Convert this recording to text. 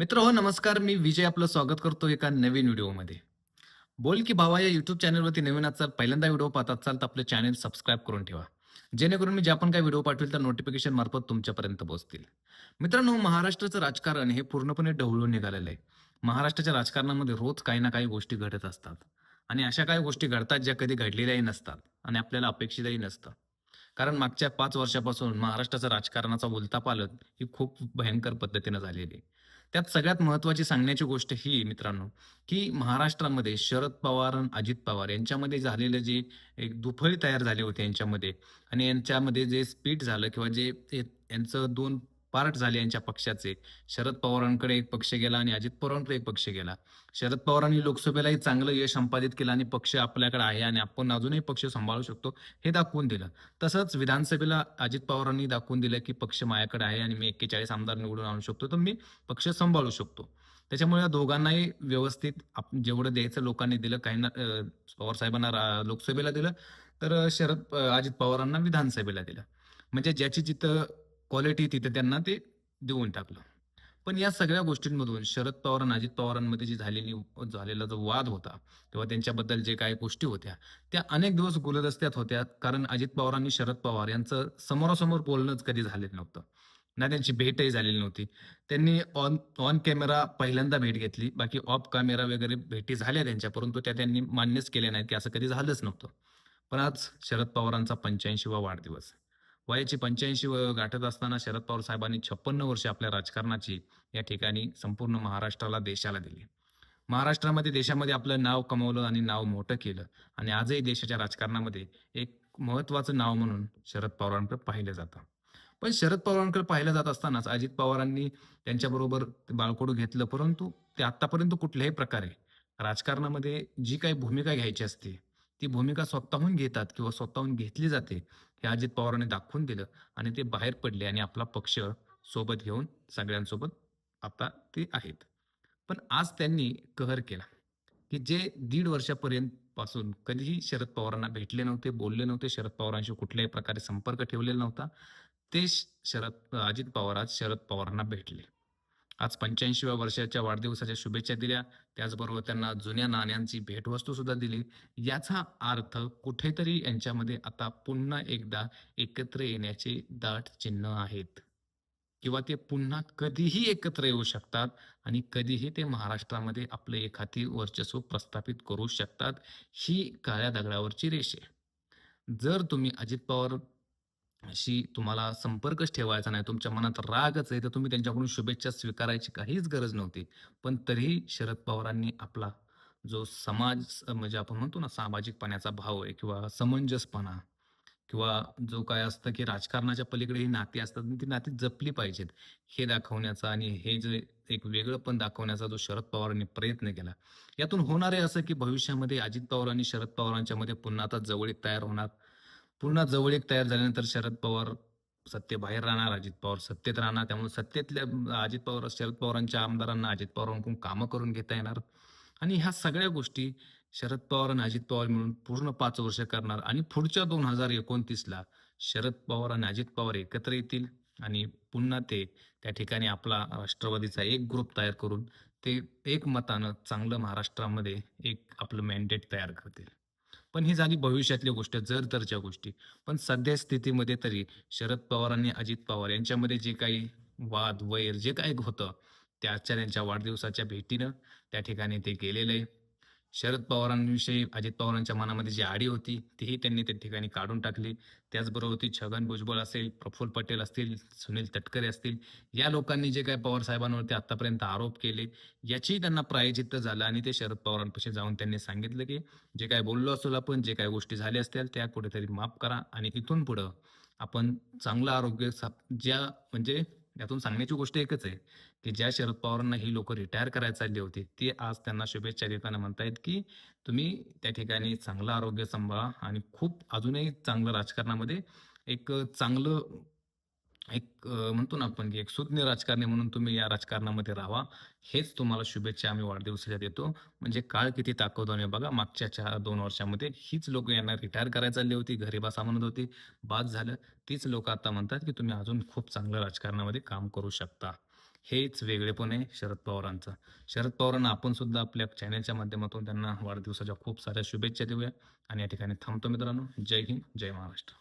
मित्र हो नमस्कार. मी विजय आपलं स्वागत करतो एका नवीन व्हिडिओमध्ये. बोल की भावा या युट्यूब चॅनलवरती नवीन असाल पहिल्यांदा व्हिडिओ पाहत असाल तर आपलं चॅनल सबस्क्राईब करून ठेवा. जेणेकरून मी ज्या पण काही व्हिडिओ पाठवेल तर नोटिफिकेशन मार्फत तुमच्यापर्यंत पोहोचतील. मित्रांनो महाराष्ट्राचं राजकारण हे पूर्णपणे ढवळून निघालेलं आहे. महाराष्ट्राच्या राजकारणामध्ये रोज काही ना काही गोष्टी घडत असतात. आणि अशा काही गोष्टी घडतात ज्या कधी घडलेल्याही नसतात आणि आपल्याला अपेक्षितही नसतं. कारण मागच्या पाच वर्षापासून महाराष्ट्राचं राजकारणाचा उलथापालट ही खूप भयंकर पद्धतीनं झालेली आहे. त्यात सगळ्यात महत्वाची सांगण्याची गोष्ट ही मित्रांनो की महाराष्ट्रामध्ये शरद पवार आणि अजित पवार यांच्यामध्ये झालेलं जे एक दुफळी तयार झाली होती यांच्यामध्ये. आणि यांच्यामध्ये जे स्पीड झालं किंवा जे यांचं दोन पार्ट झाले यांच्या पक्षाचे. शरद पवारांकडे एक पक्ष गेला आणि अजित पवारांकडे एक पक्ष गेला. शरद पवारांनी लोकसभेलाही चांगलं यश संपादित केलं आणि पक्ष आपल्याकडे आहे आणि आपण अजूनही पक्ष सांभाळू शकतो हे दाखवून दिलं. तसंच विधानसभेला अजित पवारांनी दाखवून दिलं की पक्ष माझ्याकडे आहे आणि मी एक्केचाळीस आमदार निवडून आणू शकतो तर मी पक्ष सांभाळू शकतो. त्याच्यामुळे या दोघांनाही व्यवस्थित आप- जेवढं द्यायचं लोकांनी दिलं काहींना पवार साहेबांना रा- लोकसभेला दिलं तर शरद अजित पवारांना विधानसभेला दिलं. म्हणजे ज्याची जिथं क्वालिटी तिथं त्यांना ते देऊन टाकलं. पण या सगळ्या गोष्टींमधून शरद पवार आणि अजित पवारांमध्ये जी झालेली झालेला जो वाद होता किंवा त्यांच्याबद्दल जे काही गोष्टी होत्या त्या अनेक दिवस गुलदस्त्यात होत्या कारण अजित पवारांनी शरद पवार यांचं समोरासमोर बोलणंच कधी झालेलं नव्हतं. ना त्यांची भेटही झालेली नव्हती. त्यांनी ऑन ऑन कॅमेरा पहिल्यांदा भेट घेतली बाकी ऑफ कॅमेरा वगैरे भेटी झाल्या त्यांच्या परंतु त्या त्यांनी मान्यच केल्या नाहीत की असं कधी झालंच नव्हतं. पण आज शरद पवारांचा पंच्याऐंशीवा वाढदिवस. वयाची पंच्याऐंशी गाठत असताना शरद पवार साहेबांनी छप्पन्न वर्ष आपल्या राजकारणाची या ठिकाणी संपूर्ण महाराष्ट्राला देशाला दिली. महाराष्ट्रामध्ये देशामध्ये आपलं नाव कमवलं आणि नाव मोठं केलं आणि आजही देशाच्या राजकारणामध्ये एक महत्वाचं नाव म्हणून शरद पवारांकडे पाहिलं जातं. पण शरद पवारांकडे पाहिलं जात असतानाच अजित पवारांनी त्यांच्याबरोबर बाळकोडू घेतलं परंतु ते आतापर्यंत कुठल्याही प्रकारे राजकारणामध्ये जी काही भूमिका घ्यायची असते ती भूमिका स्वतःहून घेतात किंवा स्वतःहून घेतली जाते हे अजित पवारांनी दाखवून दिलं आणि ते बाहेर पडले आणि आपला पक्ष सोबत घेऊन सगळ्यांसोबत आता ते आहेत. पण आज त्यांनी कहर केला की जे दीड वर्षापर्यंत पासून कधीही शरद पवारांना भेटले नव्हते बोलले नव्हते शरद पवारांशी कुठल्याही प्रकारे संपर्क ठेवलेला नव्हता ते श- शरद अजित पवार आज शरद पवारांना भेटले. आज पंच्याऐंशीव्या वर्षाच्या वाढदिवसाच्या शुभेच्छा दिल्या. त्याचबरोबर त्यांना जुन्या नाण्यांची भेटवस्तू सुद्धा दिली. याचा अर्थ कुठेतरी यांच्यामध्ये आता पुन्हा एकदा एकत्र येण्याचे दाट चिन्ह आहेत. किंवा ते पुन्हा कधीही एकत्र येऊ शकतात आणि कधीही ते महाराष्ट्रामध्ये आपले एखादी वर्चस्व प्रस्थापित करू शकतात ही काळ्या दगडावरची रेषे जर तुम्ही अजित पवार अशी तुम्हाला संपर्कच ठेवायचा नाही. तुमच्या मनात रागच आहे तर तुम्ही त्यांच्याकडून शुभेच्छा स्वीकारायची काहीच गरज नव्हती. पण तरीही शरद पवारांनी आपला जो समाज म्हणजे आपण म्हणतो ना सामाजिकपणाचा भाव आहे किंवा समंजसपणा किंवा जो काय असतं की राजकारणाच्या पलीकडे ही नाती असतात आणि ती नाती जपली पाहिजेत. हे दाखवण्याचा आणि हे जे एक वेगळं पण दाखवण्याचा जो शरद पवारांनी प्रयत्न केला. यातून होणार आहे असं की भविष्यामध्ये अजित पवार आणि शरद पवारांच्या मध्ये पुन्हा आता जवळीक तयार होणार पुन्हा जवळ एक तयार झाल्यानंतर शरद पवार सत्ते बाहेर राहणार अजित पवार सत्तेत राहणार. त्यामुळे सत्तेतल्या अजित पवार शरद पवारांच्या आमदारांना अजित पवारांकडून कामं करून घेता येणार. आणि ह्या सगळ्या गोष्टी शरद पवार आणि अजित पवार मिळून पूर्ण पाच वर्ष करणार. आणि पुढच्या दोन हजार एकोणतीसला शरद पवार आणि अजित पवार एकत्र येतील आणि पुन्हा ते त्या ठिकाणी आपला राष्ट्रवादीचा एक ग्रुप तयार करून ते एक मतानं चांगलं महाराष्ट्रामध्ये एक आपलं मॅन्डेट तयार करतील. पण ही झाली भविष्यातली गोष्ट जर तरच्या गोष्टी. पण सध्या स्थितीमध्ये तरी शरद पवार आणि अजित पवार यांच्यामध्ये जे काही वाद वैर जे काही होतं त्याच्या त्यांच्या वाढदिवसाच्या भेटीनं त्या ठिकाणी ते गेलेलं. आहे शरद पवारांविषयी अजित पवारांच्या मनामध्ये जी आडी होती तीही त्यांनी त्या ठिकाणी काढून टाकली. त्याचबरोबर ती छगन भुजबळ असेल प्रफुल्ल पटेल असतील सुनील तटकरे असतील या लोकांनी जे काय पवार साहेबांवरती आतापर्यंत आरोप केले याची त्यांना प्रायचित्त झालं आणि ते शरद पवारांपाशी जाऊन त्यांनी सांगितलं की जे काय बोललो असेल आपण जे काय गोष्टी झाल्या असतील त्या कुठेतरी माफ करा आणि इथून पुढं आपण चांगलं आरोग्य ज्या म्हणजे यातून सांगण्याची गोष्ट एकच आहे की ज्या शरद पवारांना ही लोक रिटायर करायला चालली होती ती आज त्यांना शुभेच्छा देताना म्हणतायत की तुम्ही त्या ठिकाणी चांगलं आरोग्य सांभाळा आणि खूप अजूनही चांगलं राजकारणामध्ये एक चांगलं एक म्हणतो ना आपण की एक सुज्ञ राजकारणी म्हणून तुम्ही या राजकारणामध्ये राहा. हेच तुम्हाला शुभेच्छा आम्ही वाढदिवसाच्या देतो. म्हणजे काळ किती ताकद आहे बघा. मागच्या चार दोन वर्षामध्ये हीच लोक यांना रिटायर करायला चालली होती. घरी बसा म्हणत होती. बाद झालं. तीच लोक आता म्हणतात की तुम्ही अजून खूप चांगलं राजकारणामध्ये काम करू शकता. हेच वेगळेपण आहे शरद पवारांचं. शरद पवारांना आपण सुद्धा आपल्या चॅनलच्या माध्यमातून त्यांना वाढदिवसाच्या खूप साऱ्या शुभेच्छा देऊया. आणि या ठिकाणी थांबतो मित्रांनो. जय हिंद जय महाराष्ट्र.